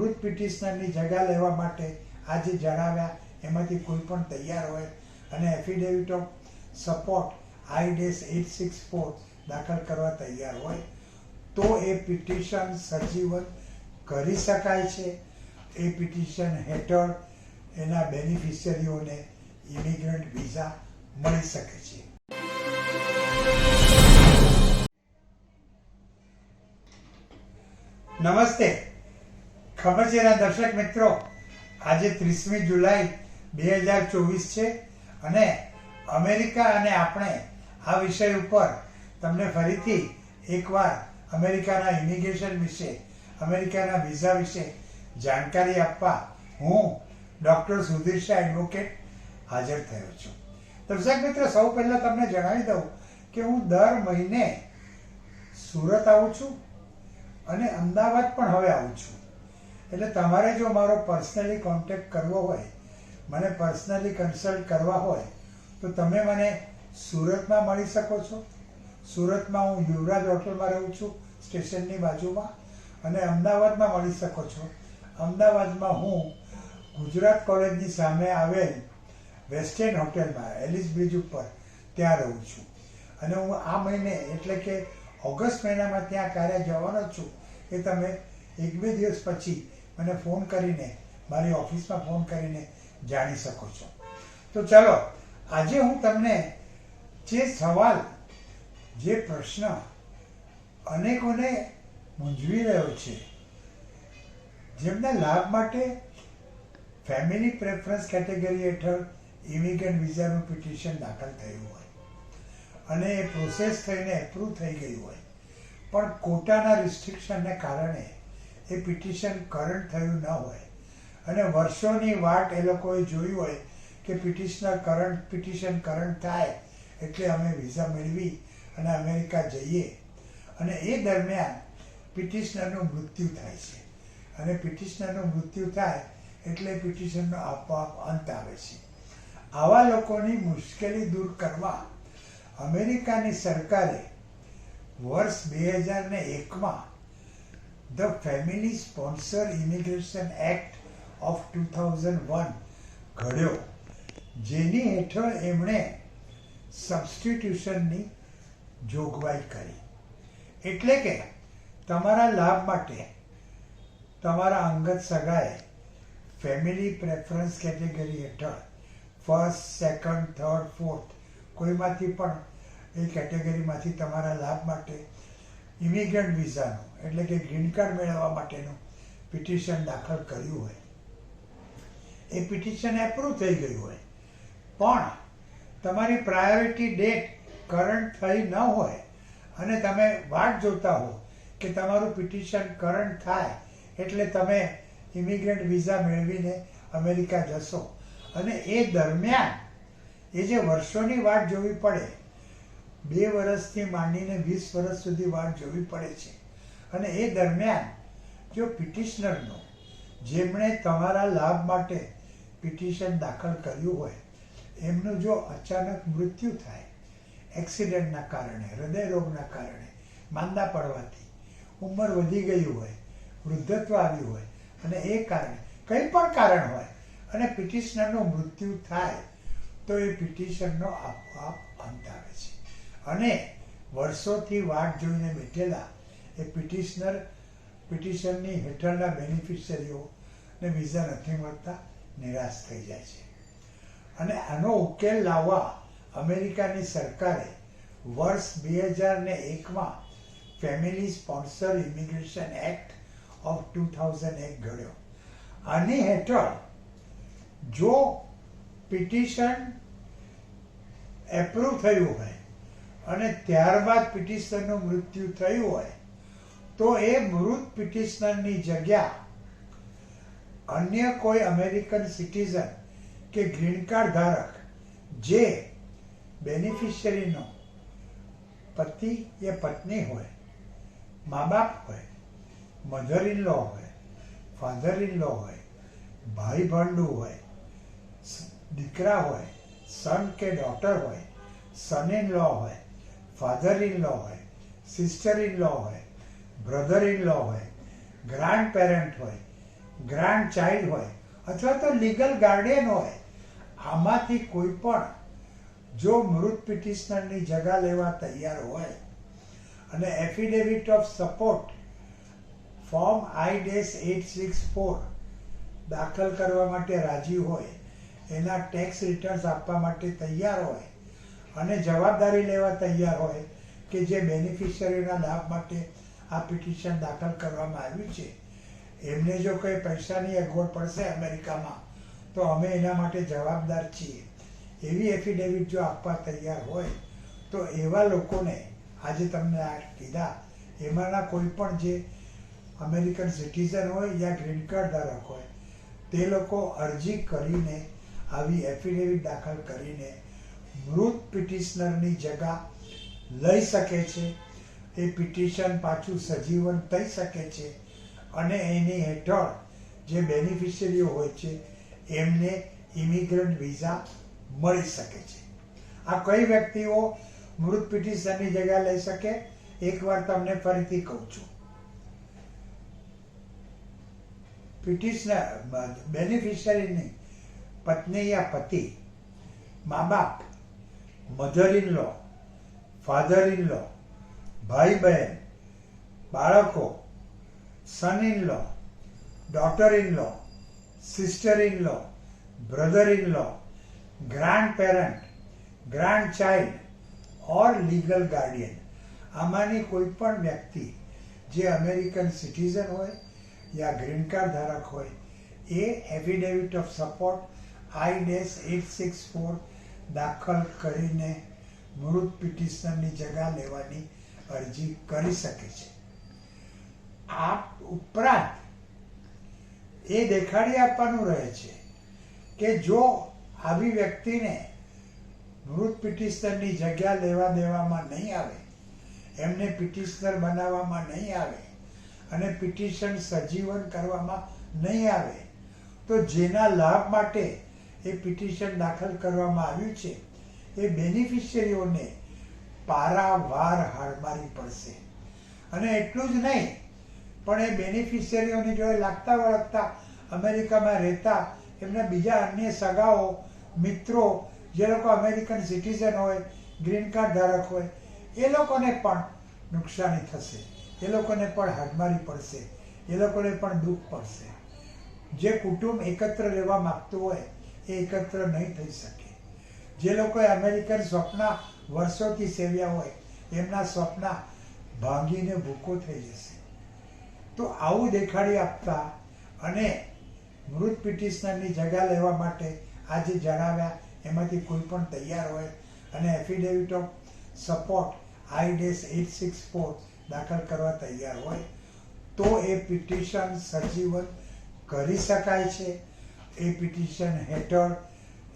મૃત પિટિશનરની જગા લેવા માટે આજે જણાવ્યા. એમાંથી કોઈ પણ તૈયાર હોય. અને affidavit of support I dash eight six four દાખલ કરવા તૈયાર હોય. તો એ પિટિશન સજીવન કરી શકાય છે. એ પિટિશન હેઠળ એના બેનિફિશિયરીઓને ઇમિગ્રન્ટ વિઝા મળી શકે છે. નમસ્તે. ખબર છે એના દર્શક મિત્રો, આજે ત્રીસમી જુલાઈ બે હજાર ચોવીસ છે અને અમેરિકા અને આપણે આ વિષય ઉપર તમને ફરીથી એકવાર અમેરિકાના ઇમિગ્રેશન વિશે, અમેરિકાના વિઝા વિશે જાણકારી આપવા હું ડૉક્ટર સુધીર શાહ એડવોકેટ હાજર થયો છું. દર્શક મિત્રો, સૌ પહેલાં તમને જણાવી દઉં કે હું દર મહિને સુરત આવું છું અને અમદાવાદ પણ હવે આવું છું. એટલે તમારે જો મારો પર્સનલી કોન્ટેક્ટ કરવો હોય, મને પર્સનલી કન્સલ્ટ કરવા હોય, તો તમે મને સુરતમાં મળી શકો છો. સુરતમાં હું યુવરાજ હોટલમાં રહું છું, સ્ટેશનની બાજુમાં, અને અમદાવાદમાં મળી શકો છો. અમદાવાદમાં હું ગુજરાત કોલેજની સામે આવેલ વેસ્ટર્ન હોટેલમાં, એલિસ બ્રિજ ઉપર ત્યાં રહું છું. અને હું આ મહિને, એટલે કે ઓગસ્ટ મહિનામાં ત્યાં ક્યારે જવાનો છું, એ તમે એક બે દિવસ પછી મને ફોન કરીને, મારી ઓફિસમાં ફોન કરીને જાણી શકો છો. તો ચલો, આજે હું તમને જે સવાલ, જે પ્રશ્ન અનેકોને મૂંઝવી રહ્યો છે, જેમના લાભ માટે ફેમિલી પ્રેફરન્સ કેટેગરી હેઠળ ઇમિગ્રન્ટ વિઝાનું પિટિશન દાખલ થયું હોય અને એ પ્રોસેસ થઈને એપ્રૂવ થઈ ગયું હોય. પણ કોટાના રિસ્ટ્રિક્શનને કારણે એ પિટિશન કરંટ થયું ન હોય. અને વર્ષોની વાટ એ લોકોએ જોઈ હોય કે પિટિશનર કરંટ, પિટિશન કરંટ થાય એટલે અમે વિઝા મેળવી અને અમેરિકા જઈએ. અને એ દરમિયાન પિટિશનરનું મૃત્યુ થાય છે. અને પિટિશનરનું મૃત્યુ થાય એટલે પિટિશનનો આપોઆપ અંત આવે છે. આવા લોકોની મુશ્કેલી દૂર કરવા અમેરિકાની સરકારે વર્ષ બે હજાર ને એકમાં the family sponsor immigration act of two thousand one ઘડ્યો. જેની હેઠળ એમણે સબસ્ટિટ્યુશનની જોગવાઈ કરી. એટલે કે તમારા લાભ માટે તમારા અંગત સગાએ ફેમિલી પ્રેફરન્સ કેટેગરી હેઠળ ફર્સ્ટ સેકન્ડ થર્ડ ફોર્થ કોઈમાંથી પણ એ કેટેગરીમાંથી તમારા લાભ માટે ઇમિગ્રન્ટ વિઝાનું એટલે કે ગ્રીન કાર્ડ મેળવવા માટેનું પિટિશન દાખલ કર્યું હોય. એ પિટિશન એપ્રૂવ થઈ ગયું હોય. પણ તમારી પ્રાયોરિટી ડેટ કરંટ થઈ ન હોય અને તમે વાટ જોતા હો કે તમારું પિટિશન કરંટ થાય એટલે તમે ઇમિગ્રન્ટ વિઝા મેળવીને અમેરિકા જશો. અને એ દરમિયાન એ જે વર્ષોની વાટ જોવી પડે, બે વર્ષથી માંડીને વીસ વર્ષ સુધી વાટ જોવી પડે છે. અને એ દરમિયાન જો પિટિશનરનો, જેમણે તમારા લાભ માટે પિટિશન દાખલ કર્યું હોય, એમનું જો અચાનક મૃત્યુ થાય, એક્સિડન્ટના કારણે હૃદયરોગના કારણે, માંદા પડવાથી, ઉંમર વધી ગઈ હોય, વૃદ્ધત્વ આવ્યું હોય, અને એ કારણે, કંઈ પણ કારણ હોય, અને પિટિશનરનું મૃત્યુ થાય, તો એ પિટિશનનો આપોઆપ અંત આવે છે. અને વર્ષોથી વાટ જોઈને બેઠેલા એ પિટિશનર પિટિશનની હેઠળના બેનિફિશરીઓને વિઝા નથી મળતા, નિરાશ થઈ જાય છે. અને આનો ઉકેલ લાવવા અમેરિકાની સરકારે વર્ષ બે હજાર ને એકમાં family sponsor immigration act of two thousand એક ઘડ્યો. આની હેઠળ જો પિટિશન એપ્રુવ થયું હોય અને ત્યારબાદ પિટિશનનું મૃત્યુ થયું હોય તો એ મૃત પિટિશનરની જગ્યા અન્ય કોઈ અમેરિકન સિટીઝન કે ગ્રીન કાર્ડ ધારક જે બેનિફિશિયરીનો પતિ કે પત્ની હોય મા બાપ હોય મધર ઇન લો હોય ફાધર ઇન લો હોય ભાઈ ભાંડુ હોય, સ- દીકરા હોય, સન કે ડોટર હોય સન ઇન લો હોય ફાધર ઇન લો હોય સિસ્ટર ઇન લો હોય બ્રધર ઇન લો હોય ગ્રાન્ડ પેરેન્ટ હોય ગ્રાન્ડ ચાઇલ્ડ હોય, અથવા તો લીગલ ગાર્ડિયન હોય, આમાંથી કોઈ પણ જો મૃત પિટિશનરની જગા લેવા તૈયાર હોય અને affidavit of support form I dash eight six four દાખલ કરવા માટે રાજી હોય, એના ટેક્સ રિટર્ન્સ આપવા માટે તૈયાર હોય અને જવાબદારી લેવા તૈયાર હોય કે જે બેનિફિશિયરીના લાભ માટે આ પિટિશન દાખલ કરવામાં આવ્યું છે. એમને જો કંઈ પૈસાની અગવડ પડશે અમેરિકામાં, તો અમે એના માટે જવાબદાર છીએ. એવી એફિડેવિટ જો આપવા તૈયાર હોય, તો એવા લોકોને આજે તમને આ કીધા. એમાંના કોઈ પણ જે અમેરિકન સિટીઝન હોય યા ગ્રીન કાર્ડ ધારક હોય, તે લોકો અરજી કરીને, આવી એફિડેવિટ દાખલ કરીને મૃત પિટિશનરની જગા લઈ શકે છે. એ પિટિશન પાછું સજીવન થઈ શકે છે અને એની હેઠળ જે બેનિફિશરીઓ હોય છે, એમને ઇમિગ્રન્ટ વિઝા મળી શકે છે. આ કઈ વ્યક્તિઓ મૃત પિટિશનની જગ્યા લઈ શકે? એકવાર તમને ફરીથી કહું છું. પિટિશનર બેનિફિશરીની પત્ની યા પતિ, મા બાપ mother in law father in law ભાઈ બહેન, બાળકો son in law daughter in law sister in law brother in law grandparent grandchild or legal guardian આમાંની કોઈ પણ વ્યક્તિ જે અમેરિકન સિટીઝન હોય યા ગ્રીન કાર્ડ ધારક હોય, એ affidavit of support I dash eight six four દાખલ કરીને મૃત પિટિશનરની જગા લેવાની અરજી કરી શકે છે. આ ઉપરાંત એ દેખાડી આપવાનું રહે છે કે જો આવી વ્યક્તિને મૃત પિટિશનરની જગ્યા લેવા દેવામાં નહીં આવે, એમને પિટિશનર બનાવવામાં નહીં આવે અને પિટિશન સજીવન કરવામાં નહીં આવે, તો જેના લાભ માટે એ પિટિશન દાખલ કરવામાં આવ્યું છે, એ બેનિફિશિયરીઓને પારાવાર હાડમારી પડશે. અને એટલું જ નહીં, પણ એ બેનિફિશિયરીઓની જોડે લાગતા વળગતા અમેરિકામાં રહેતા એમના બીજા અન્ય સગાઓ, મિત્રો, જે લોકો અમેરિકન સિટીઝન હોય ગ્રીન કાર્ડ ધારક હોય, એ લોકોને પણ નુકસાની થશે. એ લોકોને પણ હાડમારી પડશે. એ લોકોને પણ દુઃખ પડશે. જે કુટુંબ એકત્ર રહેવા માગતું હોય, એ એકત્ર નહીં થઈ શકે. જે લોકોએ અમેરિકન સ્વપ્ન વર્ષોથી સેવ્યા હોય, એમના સ્વપ્ન ભાંગીને ભૂકો થઈ જશે. તો આવું દેખાડી આપતા અને મૃત પિટિશનરની જગા લેવા માટે આજે જણાવ્યા, એમાંથી કોઈ પણ તૈયાર હોય અને affidavit of support I dash eight six four દાખલ કરવા તૈયાર હોય, તો એ પિટિશન સજીવન કરી શકાય છે. એ પિટિશન હેઠળ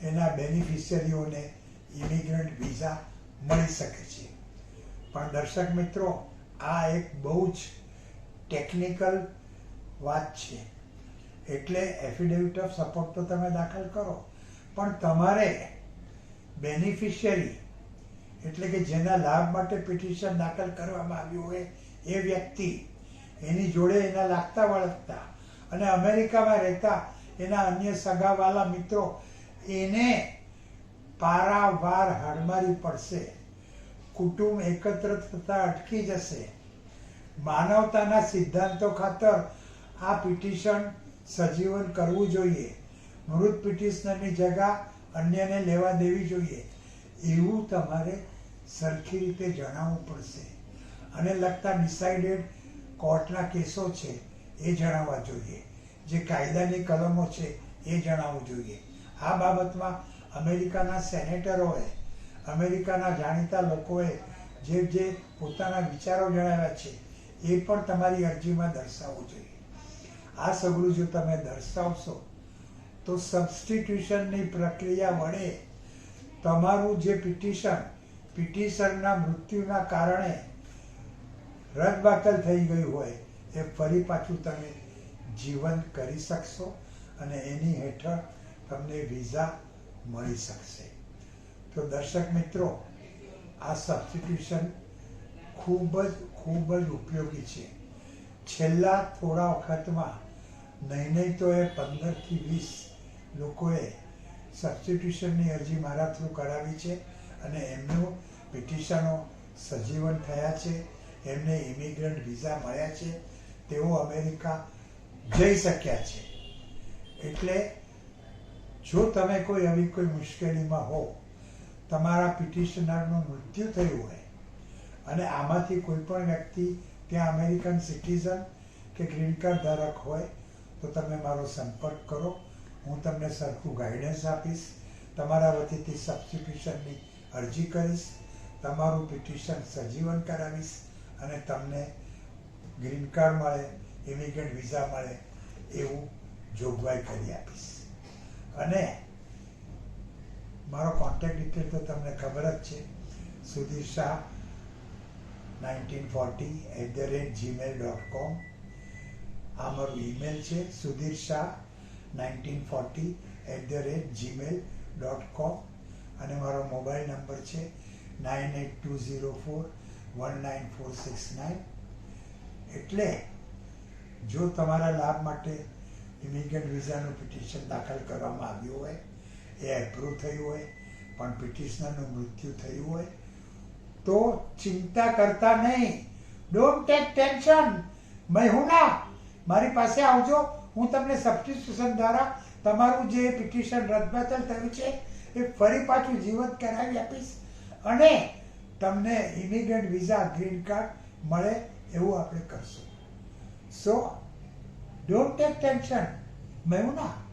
એના બેનિફિશિયરીઓને ઇમિગ્રન્ટ વિઝા મળી શકે છે. પણ દર્શક મિત્રો, આ એક બહુ જ ટેકનિકલ વાત છે. એટલે એફિડેવિટ ઓફ સપોર્ટ તો તમે દાખલ કરો. પણ તમારે બેનિફિશિયરી એટલે કે જેના લાભ માટે પિટિશન દાખલ કરવામાં આવ્યું હોય, એ વ્યક્તિ એની જોડે એના લાગતા વળગતા અને અમેરિકામાં રહેતા એના અન્ય સગાવાલા મિત્રો એને પારાવાર હડમારી પડશે. કુટુંબ એકત્ર થતા અટકી જશે. માનવતાના સિદ્ધાંતો ખાતર આ પિટિશન સજીવન કરવું જોઈએ. મૃત પિટિશનરની જગા અન્યને લેવા દેવી જોઈએ. એવું તમારે સરખી રીતે જણાવવું પડશે. અને લગતા ડિસાઇડેડ કોર્ટના કેસો છે એ જણાવવા જોઈએ. જે કાયદાની કલમો છે એ જણાવવું જોઈએ. આ બાબતમાં અમેરિકાના સેનેટરોએ, અમેરિકાના જાણીતા લોકોએ જે જે પોતાના વિચારો જણાવ્યા છે, એ પણ તમારી અરજીમાં દર્શાવવું જોઈએ. આ સગળું જો તમે દર્શાવશો, તો સબસ્ટિટ્યુશનની પ્રક્રિયા વડે તમારું જે પિટિશન, પિટિશનના મૃત્યુના કારણે રદબાતલ થઈ ગયું હોય, એ ફરી પાછું તમે જીવન કરી શકશો અને એની હેઠળ તમને વિઝા મળી શકશે. તો દર્શક મિત્રો, આ સબસ્ટિટ્યુશન ખૂબ જ ખૂબ જ ઉપયોગી છે. છેલ્લા થોડા વખતમાં નહીં નહીં તો એ પંદરથી વીસ લોકોએ સબસ્ટિટ્યુશનની અરજી મારા થ્રુ કરાવી છે અને એમનું પિટિશનો સજીવન થયા છે. એમને ઇમિગ્રન્ટ વિઝા મળ્યા છે. તેઓ અમેરિકા જઈ શક્યા છે. એટલે જો તમે કોઈ આવી કોઈ મુશ્કેલીમાં હો, તમારા પિટિશનરનું મૃત્યુ થયું હોય, અને આમાંથી કોઈ પણ વ્યક્તિ, ત્યાં અમેરિકન સિટીઝન કે ગ્રીન કાર્ડ ધારક હોય, તો તમે મારો સંપર્ક કરો. હું તમને સરખું ગાઈડન્સ આપીશ. તમારા વતીથી સબસ્ટિટ્યુશનની અરજી કરીશ. તમારું પિટિશન સજીવન કરાવીશ અને તમને ગ્રીન કાર્ડ મળે ઇમિગ્રન્ટ વિઝા મળે, એવું જોગવાઈ કરી આપીશ. અને મારો કોન્ટેક્ટ ડિટેલ તો તમને ખબર જ છે. Sudhir Shah nineteen forty at the rate Gmail dot com આ મારું ઈમેલ છે. Sudhir Shah nineteen forty at the rate Gmail dot com અને મારો મોબાઈલ નંબર છે nine eight two zero four one nine four six nine એટલે જો તમારા લાભ માટે ઇમિગ્રન્ટ વિઝાનું પિટિશન દાખલ કરવામાં આવ્યું હોય, એ એપ્રૂવ થયું હોય, પણ પિટિશનરનું મૃત્યુ થયું હોય, તો ચિંતા કરતા નહીં. ડોન્ટ ટેક ટેન્શન મેં હું ના. મારી પાસે આવજો. હું તમને સબસ્ટિટ્યુશન દ્વારા તમારું જે પિટિશન રદબાતલ થયું છે, એ ફરી પાછું જીવંત કરાવી આપીશ અને તમને ઇમિગ્રન્ટ વિઝા ગ્રીન કાર્ડ મળે એવું આપણે કરશું સો ડોન્ટ ટેક ટેન્શન મેં હું ના